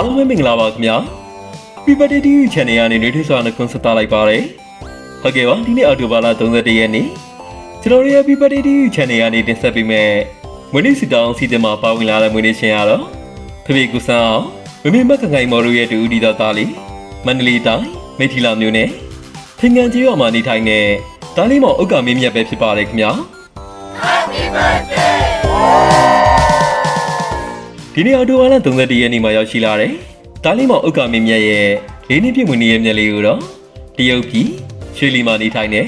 အားလုံးပဲမင်္ဂလာပါခင်ဗျာ Happy Birthday to you channel ကနေနေထွေးစွာနဲ့ကွန်ဆက်တာလိုက်ပါတယ်ဟုတ်ကဲ့ပါဒီနေ့အော်တိုဘာလ31ရက်နေ့ကျွန်တော်တို့ရဲ့ Happy Birthday to you channel ကနေတင်ဆက်ပေးမယ်မွေးနေ့စီတောင်းစီတင်မှာပါဝင်လာတဲ့မွေးနေ့ရှင်ရတော့ဖေဖေကူဆန်းအောင်မမေမက်ခခိုင်မော်တို့ရဲ့တူဦးဒီတော်သားလေးမန္တလေးတိုင်းမိထီလာမြို့နယ်ဖင်ကန်ကြီးရွာမှာနေထိုင်တဲ့တားလေးမောင်ဥက္ကာမင်းမြတ်ပဲဖြစ်ပါတယ်ခင်ဗျာ ဒီနေ့အော်တိုဝါလာ31ရက်နေ့မှာရောက်ရှိလာတယ်။တားလီမောင်ဥက္ကာမင်းမြတ်ရဲ့လေးနှစ်ပြည့်မွေးနေ့ရဲ့မြတ်လေးကိုတော့တရုတ်ပြည်ရွှေလီမှာနေထိုင်နေ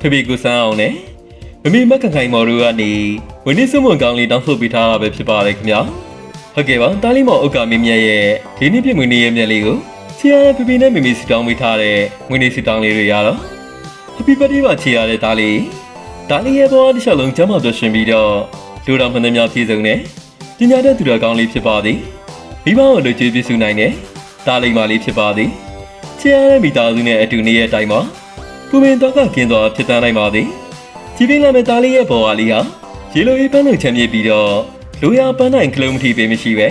ဖေဖေကိုစန်းအောင်နဲ့မမေမက်ကန်ခိုင်မော်တို့ကနေဝင်းနေစွန်မွန်ကောင်းလေးတောင်းဆိုပေးထားတာပဲဖြစ်ပါတယ်ခင်ဗျာ။ဟုတ်ကဲ့ပါတားလီမောင်ဥက္ကာမင်းမြတ်ရဲ့လေးနှစ်ပြည့်မွေးနေ့ရဲ့မြတ်လေးကိုချီရတဲ့ဖေဖေနဲ့မမေစီတောင်းပေးထားတဲ့မွေးနေ့စီတောင်းလေးတွေရတော့ Happy birthday ပါချီရတဲ့တားလေးတားလေးရဲ့ဘဝတစ်လျှောက်လုံးကျမ်းမာပျော်ရွှင်ပြီးတော့လူတော်မှန်သမျှပြည့်စုံတဲ့ ပညာတတ်သူတော်ကောင်းလေးဖြစ်ပါသည်မိဘကိုလူကြီးပြည့်စုံနိုင်တဲ့တားလိမ္မာလေးဖြစ်ပါသည်ချစ်ရတဲ့မိသားစုနဲ့အတူနေတဲ့အတိုင်းမှာပူပင်တော့ကကင်းသွားဖြစ်တန်းနိုင်ပါသည်ကြည်ပင်လာမဲ့တားလေးရဲ့ဘော်ဝါလေးဟာရေလိုရေးပန်းလို့ချမ်းမြေ့ပြီးတော့လူရပန်းနိုင်ကလုံးမထီပေမရှိပဲ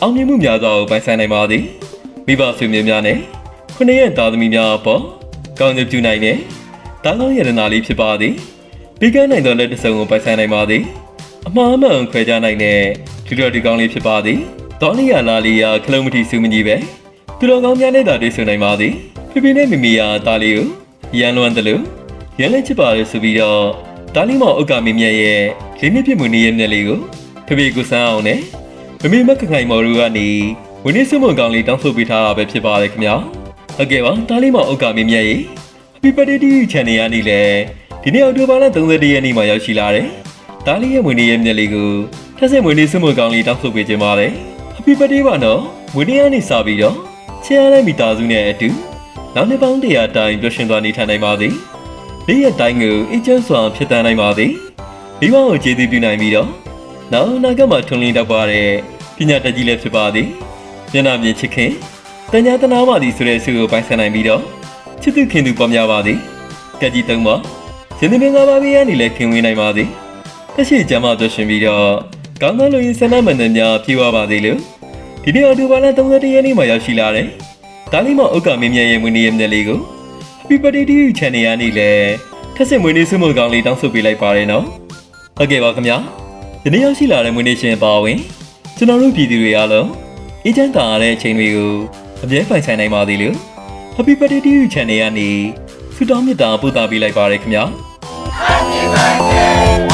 အောင်မြင်မှုများစွာကိုပိုင်ဆိုင်နိုင်ပါသည်မိဘဆွေမျိုးများနဲ့ခုနှစ်ရက်သားသမီးများအပေါ်ကောင်းကျိုးပြုနိုင်တဲ့တားကောင်းရတနာလေးဖြစ်ပါသည်ပြီးကန်းနိုင်သောလက်တစ်စုံကိုပိုင်ဆိုင်နိုင်ပါသည်အမှားမှန်ခွဲခြားနိုင်တဲ့ ဒီတော်ဒီကောင်းလေးဖြစ်ပါသည်။တောင်းလီယာလာလီယာခလုံးမတီစုမကြီးပဲ။သူတော်ကောင်းများနဲ့တာတွေ့ဆုံနိုင်ပါသည်။ဖေဖေနဲ့မမီယာတားလေးကိုရန်လွမ်းတယ်လို့ရန်လက်ချစ်ပါလေဆိုပြီးတော့တားလီမောင်ဥက္ကမင်းမြတ်ရဲ့လေးနှစ်ပြည့်မွေးနေ့ရဲ့မျက်လေးကိုဖေဖေကိုစမ်းအောင်နဲ့မမေမက်ခခိုင်မော်တို့ကနေဝင်းနေစုမွန်ကောင်းလေးတောင်းဆိုပေးထားတာပဲဖြစ်ပါတယ်ခင်ဗျာ။ဟုတ်ကဲ့ပါတားလီမောင်ဥက္ကမင်းမြတ်ရဲ့ Happy Birthday to you channel ကနေလည်းဒီနေ့အောက်တိုဘာလ31ရက်နေ့မှာရောက်ရှိလာတယ်။ဒါလေးရဲ့မွေးနေ့ရဲ့မျက်လေးကို ထက်ဆက်မွေးနေ့စွမွေကောင်းလေးတောင်းဆိုပေးခြင်းပါတယ်။ Happy birthday ပါနော်။မွေးနေ့ကနေစပြီးတော့ချစ်ရတဲ့မိသားစုနဲ့အတူနောက်နှစ်ပေါင်းတရာတိုင်ပျော်ရွှင်သွားနေထိုင်နိုင်ပါသည်။နေ့ရက်တိုင်းကိုအေးချမ်းစွာဖြစ်တန်းနိုင်ပါသည်။မိဘကိုကျေးဇူးပြုနိုင်ပြီးတော့နောက်အနာဂတ်မှာထွန်းလင်းတတ်ပါတဲ့ပညာတတ်ကြီးလည်းဖြစ်ပါသည်။မျက်နှာမြင်ချစ်ခင်တညာတနာပါသည်ဆိုတဲ့ဆုကိုပိုင်ဆိုင်နိုင်ပြီးတော့ချစ်သူခင်သူပေါ်များပါသည်။ကက်ကြီးသုံးပါရှင်သမီးငါးပါးပြီးရနေလည်းခင်ဝေးနိုင်ပါသည်။တက်ရှိကျမ်းမာသွရှင်ပြီးတော့ ကောင်းသောလူရင်းဆန္ဒမှန်တဲ့များပြေဝပါသေးလို့ဒီနေ့အော်တိုဘာလ31ရက်နေ့မှာရောက်ရှိလာတယ်။ဒါလီမောင်ဥက္ကမင်းမြတ်ရဲ့မွေးနေ့ရဲ့မြတ်လေးကို Happy Birthday to you channel ကနေလည်းထက်စစ်မွေးနေ့ဆုမွန်ကောင်းလေးတောင်းဆိုပေးလိုက်ပါရနော်။ဟုတ်ကဲ့ပါခင်ဗျာ။ဒီနေ့ရောက်ရှိလာတဲ့မွေးနေ့ရှင်ပါဝင်ကျွန်တော်တို့ပြည်သူတွေအားလုံးအေးချမ်းသာရတဲ့အချိန်တွေကိုအမြဲပိုင်ဆိုင်နိုင်ပါသေးလို့ Happy Birthday to you channel ကနေဆုတောင်းမေတ္တာပို့သပေးလိုက်ပါရခင်ဗျာ။ Happy birthday